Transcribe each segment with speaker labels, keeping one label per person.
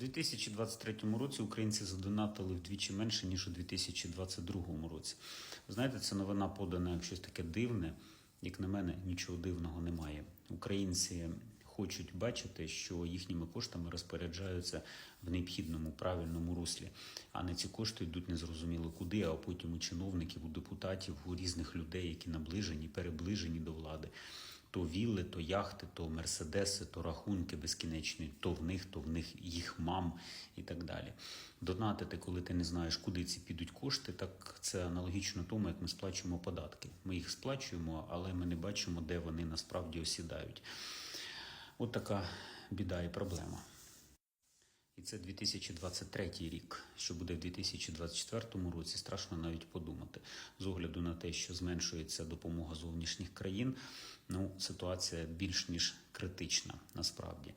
Speaker 1: 2023 році українці задонатили вдвічі менше, ніж у 2022 році. Ви знаєте, це новина подана як щось таке дивне. Як на мене, нічого дивного немає. Українці хочуть бачити, що їхніми коштами розпоряджаються в необхідному правильному руслі, а не ці кошти йдуть незрозуміло куди, а потім у чиновників, у депутатів, у різних людей, які наближені, переближені до влади. То вілли, то яхти, то мерседеси, то рахунки безкінечні, то в них, то в них їх мам і так далі. Донатити, коли ти не знаєш, куди ці підуть кошти, так це аналогічно тому, як ми сплачуємо податки. Ми їх сплачуємо, але ми не бачимо, де вони насправді осідають. От така біда і проблема. І це 2023 рік. Що буде в 2024 році, страшно навіть подумати. З огляду на те, що зменшується допомога зовнішніх країн, ну ситуація більш ніж критична насправді.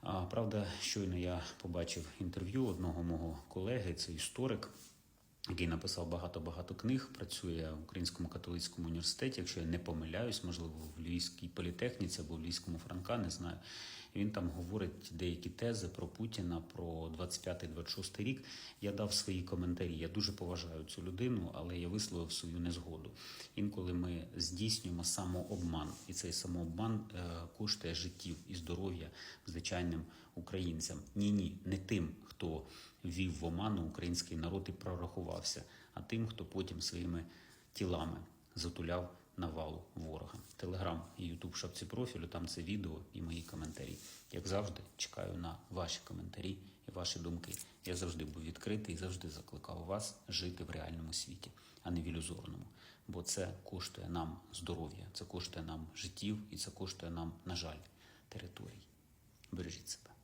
Speaker 1: А, правда, щойно я побачив інтерв'ю одного мого колеги, це історик. Який написав багато-багато книг, працює в Українському католицькому університеті, якщо я не помиляюсь, можливо, в Львівській політехніці або в Львівському Франка, не знаю. Він там говорить деякі тези про Путіна, про 25-26 рік. Я дав свої коментарі. Я дуже поважаю цю людину, але я висловив свою незгоду. Інколи ми здійснюємо самообман, і цей самообман е, коштує життів і здоров'я звичайним українцям. Ні, ні, не тим, хто ввів в оману український народ і прорахувався, а тим, хто потім своїми тілами затуляв навалу ворога. Телеграм і Ютуб шапці профілю, там це відео і мої коментарі. Як завжди, чекаю на ваші коментарі і ваші думки. Я завжди був відкритий і завжди закликав вас жити в реальному світі, а не в ілюзорному. Бо це коштує нам здоров'я, це коштує нам життів і це коштує нам, на жаль, територій. Бережіть себе.